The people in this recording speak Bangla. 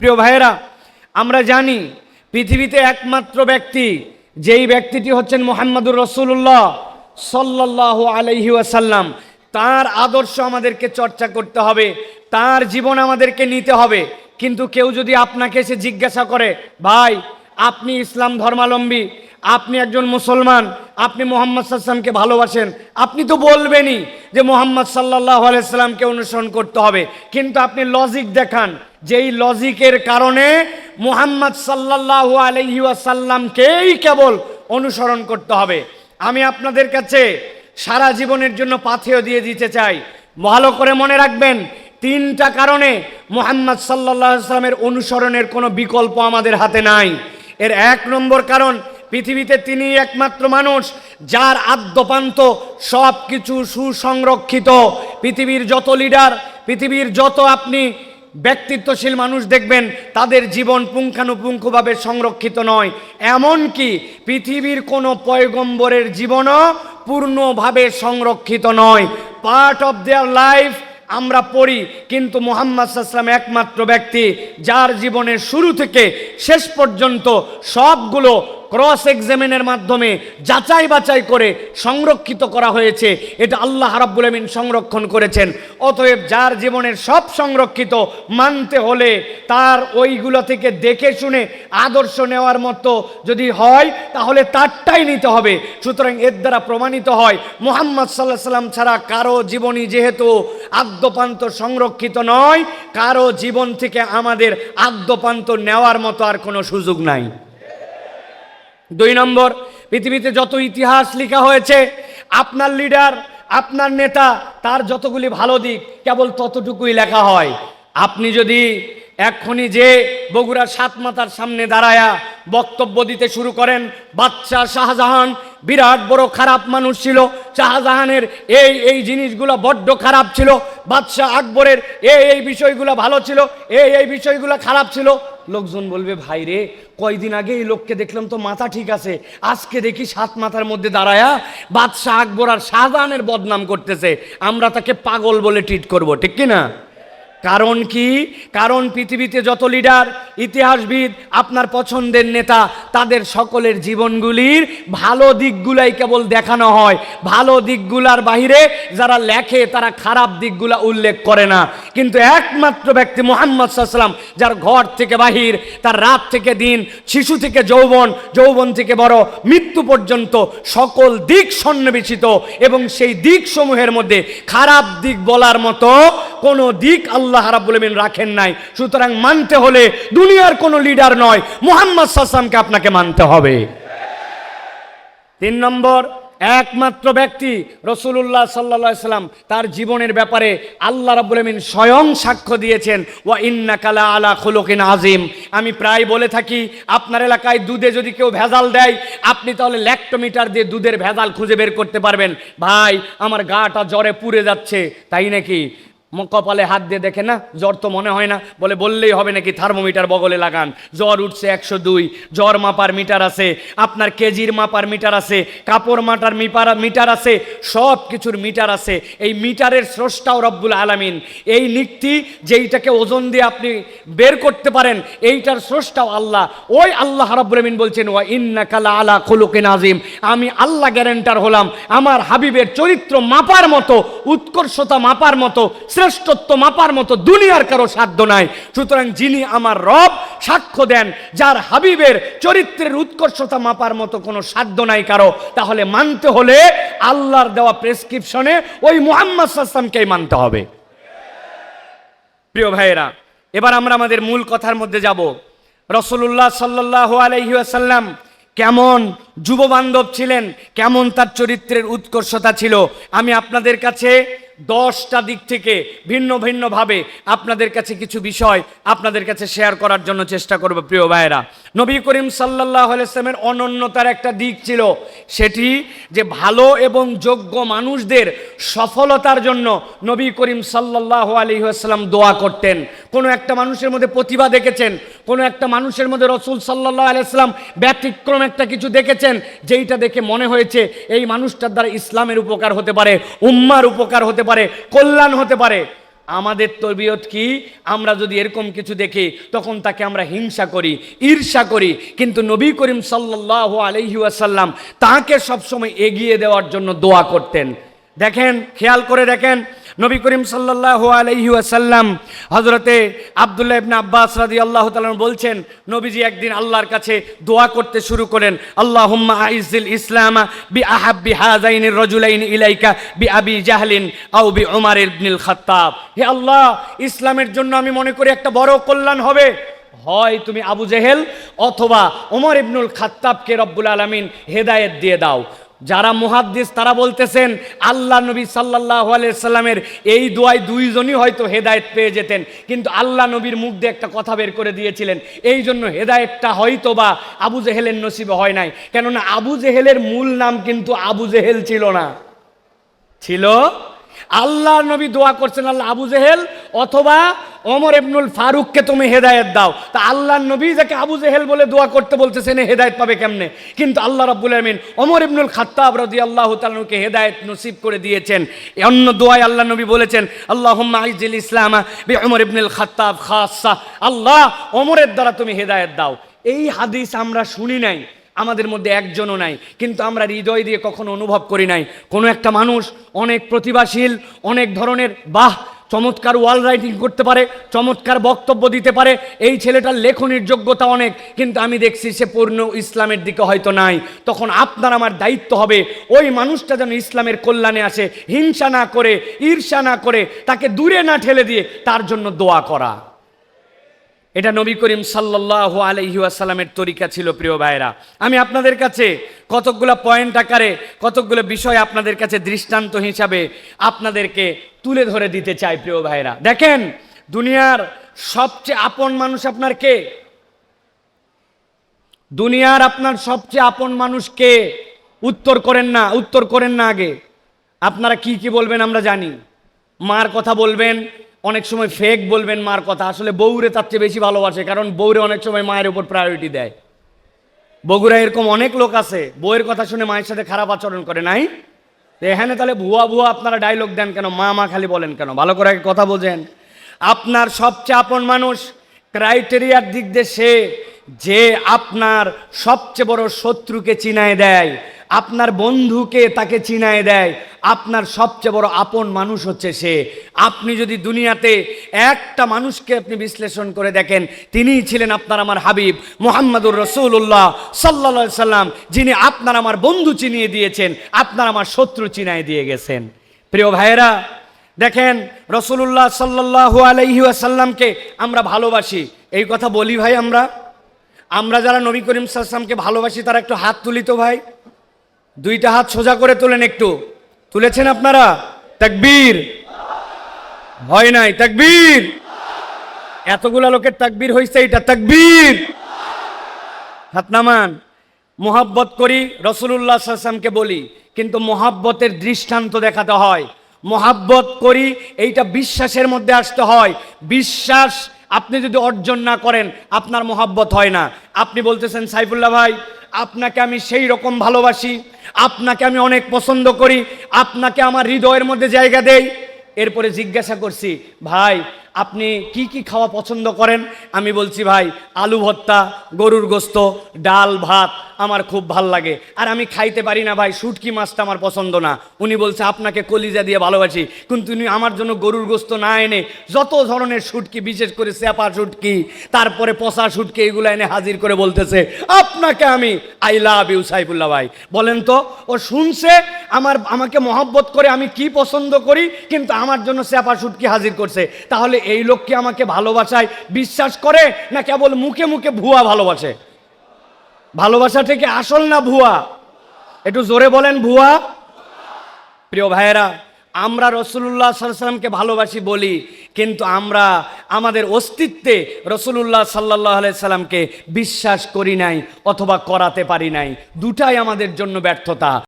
প্রিয় ভাইয়েরা, আমরা জানি পৃথিবীতে একমাত্র ব্যক্তি, যেই ব্যক্তিটি হচ্ছেন মোহাম্মদুর রসুল্লাহ সাল্লাহ আলহি ওয়াসাল্লাম। তার আদর্শ আমাদেরকে চর্চা করতে হবে, তার জীবন আমাদেরকে নিতে হবে। কিন্তু কেউ যদি আপনাকে এসে জিজ্ঞাসা করে, ভাই, আপনি ইসলাম ধর্মালম্বী আপনি একজন মুসলমান? আপনি মোহাম্মদ সাল্লামকে ভালোবাসেন? আপনি তো বলবেনই যে মোহাম্মদ সাল্লাহ আলাইসাল্লামকে অনুসরণ করতে হবে। কিন্তু আপনি লজিক দেখান যেই লজিকের কারণে মুহাম্মদ সাল্লাহ আলহি আসাল্লামকেই কেবল অনুসরণ করতে হবে। আমি আপনাদের কাছে সারা জীবনের জন্য পাথেয় দিয়ে দিতে চাই। ভালো করে মনে রাখবেন, তিনটা কারণে মোহাম্মদ সাল্লাহ সাল্লামের অনুসরণের কোনো বিকল্প আমাদের হাতে নাই। এর এক নম্বর কারণ, পৃথিবীতে তিনি একমাত্র মানুষ যার আদ্যপান্ত সব কিছু সুসংরক্ষিত। পৃথিবীর যত লিডার, পৃথিবীর যত আপনি ব্যক্তিত্বশীল মানুষ দেখবেন তাদের জীবন পুঙ্খানুপুঙ্খভাবে সংরক্ষিত নয়। এমনকি পৃথিবীর কোনো পয়গম্বরের জীবনও পূর্ণভাবে সংরক্ষিত নয়। পার্ট অফ দেয়ার লাইফ আমরা পড়ি, কিন্তু মোহাম্মদ সাল্লাম একমাত্র ব্যক্তি, যার জীবনের শুরু থেকে শেষ পর্যন্ত সবগুলো ক্রস এক্সামিনের মাধ্যমে যাচাই বাছাই করে সংরক্ষিত করা হয়েছে। এটা আল্লাহ রাব্বুল আমিন সংরক্ষণ করেছেন। অতএব যার জীবনের সব সংরক্ষিত মানতে হলে তার ওইগুলো থেকে দেখে শুনে আদর্শ নেওয়ার মতো যদি হয়, তাহলে তারটাই নিতে হবে। সুতরাং এর দ্বারা প্রমাণিত হয়, মোহাম্মদ সাল্লাহ সাল্লাম ছাড়া কারও জীবনী যেহেতু আদ্যপান্ত সংরক্ষিত নয়, কারও জীবন থেকে আমাদের আদ্যপান্ত নেওয়ার মতো আর কোনো সুযোগ নাই। দুই নম্বর, পৃথিবীতে যত ইতিহাস লেখা হয়েছে, আপনার লিডার, আপনার নেতা, তার যতগুলি ভালো দিক, কেবল ততটুকুই লেখা হয়। আপনি যদি এক্ষুনি যে বগুড়া সাত মাতার সামনে দাঁড়ায়া বক্তব্য দিতে শুরু করেন বাচ্চা শাহজাহান বিরাট বড় খারাপ মানুষ ছিল, শাহজাহানের এই এই জিনিসগুলো বড্ড খারাপ ছিল, বাদশাহ আকবরের এই এই বিষয়গুলো ভালো ছিল, এই এই বিষয়গুলো খারাপ ছিল লোকজন বলবে, ভাই রে, কয়দিন আগে এই লোককে দেখলাম, তো মাথা ঠিক আছে। আজকে দেখি সাত মাথার মধ্যে দাঁড়ায়া বাদশাহ আকবর আর শাহজাহানের বদনাম করতেছে। আমরা তাকে পাগল বলে ট্রিট করব, ঠিক কিনা? না কারণ কি? কারণ পৃথিবীতে যত লিডার ইতিহাসবিদ, আপনার পছন্দের নেতা, তাদের সকলের জীবনগুলির ভালো দিকগুলাই কেবল দেখানো হয়। ভালো দিকগুলার বাহিরে যারা লেখে, তারা খারাপ দিকগুলা উল্লেখ করে না। কিন্তু একমাত্র ব্যক্তি মোহাম্মদ সাল্লাম যার ঘর থেকে বাহির, তার রাত থেকে দিন, শিশু থেকে যৌবন যৌবন থেকে বড়, মৃত্যু পর্যন্ত সকল দিক সন্নিবেশিত এবং সেই দিক সমূহের মধ্যে খারাপ দিক বলার মতো কোনো দিক আল্লাহ রাব্বুল আমিন রাখেন নাই। সুতরাং মানতে হলে দুনিয়ার কোনো লিডার নয়, মুহাম্মদ সাল্লামকে আপনাকে মানতে হবে। তিন নম্বর, একমাত্র ব্যক্তি রসুল্লাহ সাল্লা সাল্লাম তার জীবনের ব্যাপারে আল্লাহ রাব্বুল আমিন স্বয়ং সাক্ষ্য দিয়েছেন, ওয়া ইন্না কালা আলা খুলুকিন আজিম আমি প্রায় বলে থাকি, আপনার এলাকায় দুধে যদি কেউ ভেজাল দেয়, আপনি তাহলে ল্যাক্টোমিটার দিয়ে দুধের ভেজাল খুঁজে বের করতে পারবেন। ভাই, আমার গাটা জ্বরে পুড়ে যাচ্ছে, তাই নাকি? কপালে হাত দিয়ে দেখে না, জ্বর তো মনে হয় না, বলে বললেই হবে নাকি থার্মোমিটার বগলে লাগান। জ্বর উঠছে একশো দুই, জ্বর মাপার মিটার আছে, আপনার কেজির মাপার মিটার আছে, কাপড় মাটার মিপার, মিটার আছে, সব কিছুর মিটার আছে। এই মিটারের স্রষ্টাও রব্বুল আলামিন। এই নিক্তি যেইটাকে ওজন দিয়ে আপনি বের করতে পারেন, এইটার স্রষ্টাও আল্লাহ। ওই আল্লাহ রব্বুল আমিন বলছেন, ওয়া ইন্না কালা আলা খুলুকে নাজিম আমি আল্লাহ গ্যারেন্টার হলাম, আমার হাবিবের চরিত্র মাপার মতো, উৎকর্ষতা মাপার মতো শ্রেষ্ঠত্ব মাপার মতো দুনিয়ার কারও সাধ্য নাই। সুতরাং যিনি আমার রব, সাক্ষ্য দেন, যার হাবিবের চরিত্রের উৎকর্ষতা মাপার মতো কোনো সাধ্য নাই কারও, তাহলে মানতে হলে আল্লাহর দেওয়া প্রেসক্রিপশনে ওই মুহাম্মদ সাল্লামকেই মানতে হবে। প্রিয় ভাইয়েরা, এবার আমরা আমাদের মূল কথার মধ্যে যাব। রসুল্লাহ সাল্লাহ আলাইসাল্লাম কেমন যুব বান্ধব ছিলেন, কেমন তার চরিত্রের উৎকর্ষতা ছিল, আমি আপনাদের কাছে দশটা দিক থেকে ভিন্ন ভিন্নভাবে আপনাদের কাছে কিছু বিষয় আপনাদের কাছে শেয়ার করার জন্য চেষ্টা করব, প্রিয় ভাইয়েরা। নবী করিম সাল্লাহ আলাইসলামের অনন্যতার একটা দিক ছিল, সেটি যে ভালো এবং যোগ্য মানুষদের সফলতার জন্য নবী করিম সাল্লাহ আলী আসসালাম দোয়া করতেন। কোনো একটা মানুষের মধ্যে প্রতিভা দেখেছেন, কোনো একটা মানুষের মধ্যে রসুল সাল্লাহ আলাইসলাম ব্যতিক্রম একটা কিছু দেখেছেন, যেইটা দেখে মনে হয়েছে এই মানুষটার দ্বারা ইসলামের উপকার হতে পারে, উম্মার উপকার হতে পারে, কল্যাণ হতে পারে। আমাদের তরবিয়ত কি? আমরা যদি এরকম কিছু দেখি, তখন তাকে আমরা হিংসা করি, ঈর্ষা করি। কিন্তু নবী করিম সাল্লাহ আলহি আসাল্লাম তাকে সবসময় এগিয়ে দেওয়ার জন্য দোয়া করতেন। দেখেন, খেয়াল করে দেখেন নবী করিম সাল্লাহ আলহি আসাল্লাম হজরতে আবদুল্লাহ ইবনে আব্বাস রাদি আল্লাহ তালন বলছেন, নবীজি একদিন আল্লাহর কাছে দোয়া করতে শুরু করেন আল্লাহ হুম্মা আইজিল ইসলামা বি আহাব্বি হাজাইনির রজুলাইন ইলাইকা বি আবি জাহলিন আও বি ওমার ইবনিল খাত্তাব। হে আল্লাহ, ইসলামের জন্য আমি মনে করি একটা বড় কল্যাণ হবে। হয় তুমি আবু জেহেল অথবা ওমর ইবনুল খাত্তাবকে রব্বুল আলমিন হেদায়েত দিয়ে দাও। যারা মুহাদ্দিস, তারা বলতেছেন, আল্লাহ নবী সাল্লাহ সাল্লামের এই দোয়ায় দুইজনই হয়তো হেদায়েত পেয়ে যেতেন, কিন্তু আল্লাহ নবীর মুখ দিয়ে একটা কথা বের করে দিয়েছিলেন এই জন্য হেদায়েতটা হয়তো বা আবু জেহেলের নসিবে হয় নাই, কেননা আবু জেহেলের মূল নাম কিন্তু আবু জেহেল ছিল না। ছিল? আল্লাহ নবী দোয়া করছেন আল্লাহ আবু জেহেল, অথবা ওমর ইবনুল ফারুককে তুমি হেদায়েত দাও। তা আল্লাহ নবী যাকে আবু জেহেল বলে দোয়া করতে বলছে বলতেছেন হেদায়েত পাবে কেমনে? কিন্তু আল্লাহ রাব্বুল আলমিন ওমর ইবনুল খাত্তাব রদি আল্লাহ তালুকে হেদায়েত নসিব করে দিয়েছেন। অন্য দোয়ায় আল্লাহ নবী বলেছেন আল্লাহ আইজিল ইসলামা বে ওমর ইবনুল খাত্তাব খাসা আল্লাহ ওমরের দ্বারা তুমি হেদায়েত দাও। এই হাদিস আমরা শুনি নাই, আমাদের মধ্যে একজনও নাই, কিন্তু আমরা হৃদয় দিয়ে কখনো অনুভব করি নাই। কোনো একটা মানুষ অনেক প্রতিভাশীল, অনেক ধরনের, বাহ চমৎকার ওয়াল রাইটিং করতে পারে, চমৎকার বক্তব্য দিতে পারে। এই ছেলেটার লেখনির যোগ্যতা অনেক, কিন্তু আমি দেখছি সে পূর্ণ ইসলামের দিকে হয়তো নাই। তখন আপনার আমার দায়িত্ব হবে, ওই মানুষটা যেন ইসলামের কল্যাণে আসে, হিংসা না করে, ঈর্ষা না করে, তাকে দূরে না ঠেলে দিয়ে তার জন্য দোয়া করা। এটা নবী করিম সাল্লাহ আলহি আসাল্লামের তরিকা ছিল, প্রিয় ভাইরা আমি আপনাদের কাছে কতকগুলো পয়েন্ট আকারে, কতকগুলো বিষয় আপনাদের কাছে দৃষ্টান্ত হিসাবে আপনাদেরকে তুলে ধরে দিতে চাই, প্রিয় ভাইরা দেখেন, দুনিয়ার সবচেয়ে আপন মানুষ আপনার কে? দুনিয়ার আপনার সবচেয়ে আপন মানুষ কে? উত্তর করেন না, উত্তর করেন না আগে। আপনারা কি কি বলবেন আমরা জানি। মার কথা বলবেন অনেক সময় ফেক বলবেন মার কথা। আসলে বউরে তার চেয়ে বেশি ভালোবাসে, কারণ বউরে অনেক সময় মায়ের উপর প্রায়োরিটি দেয়। বগুড়া এরকম অনেক লোক আছে, বউয়ের কথা শুনে মায়ের সাথে খারাপ আচরণ করে, নাই? এখানে তাহলে ভুয়া ভুয়া আপনারা ডায়লগ দেন কেন? মা মা খালি বলেন কেন? ভালো করে কথা বোঝেন। আপনার সবচেয়ে আপন মানুষ ক্রাইটেরিয়ার দিক দিয়ে সে যে আপনার সবচেয়ে বড় শত্রুকে চিনায় দেয়। আপনার বন্ধুকে তাকে চিনায় দেয়। আপনার সবচেয়ে বড় আপন মানুষ হচ্ছে সে। আপনি যদি দুনিয়াতে একটা মানুষকে আপনি বিশ্লেষণ করে দেখেন, তিনিই ছিলেন আপনার আমার হাবিব মোহাম্মদুর রসুল্লাহ সাল্লা সাল্লাম, যিনি আপনার আমার বন্ধু চিনিয়ে দিয়েছেন, আপনার আমার শত্রু চিনায় দিয়ে গেছেন। প্রিয় ভাইয়েরা, দেখেন রসুল্লাহ সাল্লাহ আলাইহি আসাল্লামকে আমরা ভালোবাসি। এই কথা বলি ভাই আমরা। আমরা যারা নবী করিম সাল্লামকে ভালোবাসি, তারা একটু হাত তুলি তো ভাই। দুইটা হাত সোজা করে তোলেন একটু। তুলেছেন আপনারা? তাকবীর। হয় নাই। তাকবীর। এতগুলা লোকের তাকবীর হয়েছে এটা। তাকবীর। হাত নামান। মোহাব্বত করি রসুল্লাহ সাল্লামকে বলি, কিন্তু মোহাব্বতের দৃষ্টান্ত দেখাতে হয়। মোহাব্বত করি এইটা বিশ্বাসের মধ্যে আসতে হয়। বিশ্বাস আপনি যদি অর্জন না করেন, আপনার মোহাব্বত হয় না। আপনি বলতেছেন, সাইফুল্লাহ ভাই আপনাকে আমি সেই রকম ভালোবাসি, আপনাকে আমি অনেক পছন্দ করি, আপনাকে আমার হৃদয়ের মধ্যে জায়গা দেই। এরপরে জিজ্ঞাসা করছি, ভাই আপনি কি কি খাওয়া পছন্দ করেন? আমি বলছি, ভাই, আলু ভর্তা, গরুর গোস্ত, ডাল, ভাত আমার খুব ভালো লাগে। আর আমি খাইতে পারি না, ভাই, শুটকি মাছটা আমার পছন্দ না। উনি বলছে, আপনাকে কলিজা দিয়ে ভালোবাসি, কিন্তু উনি আমার জন্য গরুর গোস্ত না এনে যত ধরনের শুটকি, বিশেষ করে স্যাপা শুটকি, তারপরে পচা শুটকি, এগুলো এনে হাজির করে বলতেছে, আপনাকে আমি আই লাভ ইউ সাইফুল্লাহ ভাই। বলেন তো, ও শুনছে, আমার, আমাকে মহব্বত করে আমি কি পছন্দ করি, কিন্তু আমার জন্য স্যাপা শুটকি হাজির করছে। তাহলে এই লোক কি আমাকে ভালোবাসায় বিশ্বাস করে না কেবল মুখে মুখে ভুয়া ভালোবাসে? ভালোবাসা থেকে আসল না ভুয়া? একটু জোরে বলেন ভুয়া। প্রিয় ভাইয়েরা, আমরা রসুল্লাহ সাল্লামকে ভালোবাসি বলি, কিন্তু আমরা আমাদের অস্তিত্বে রসুল্লাহ সাল্লাহ সাল্লামকে বিশ্বাস করি নাই অথবা করাতে পারি নাই। দুটাই আমাদের জন্য ব্যর্থতা।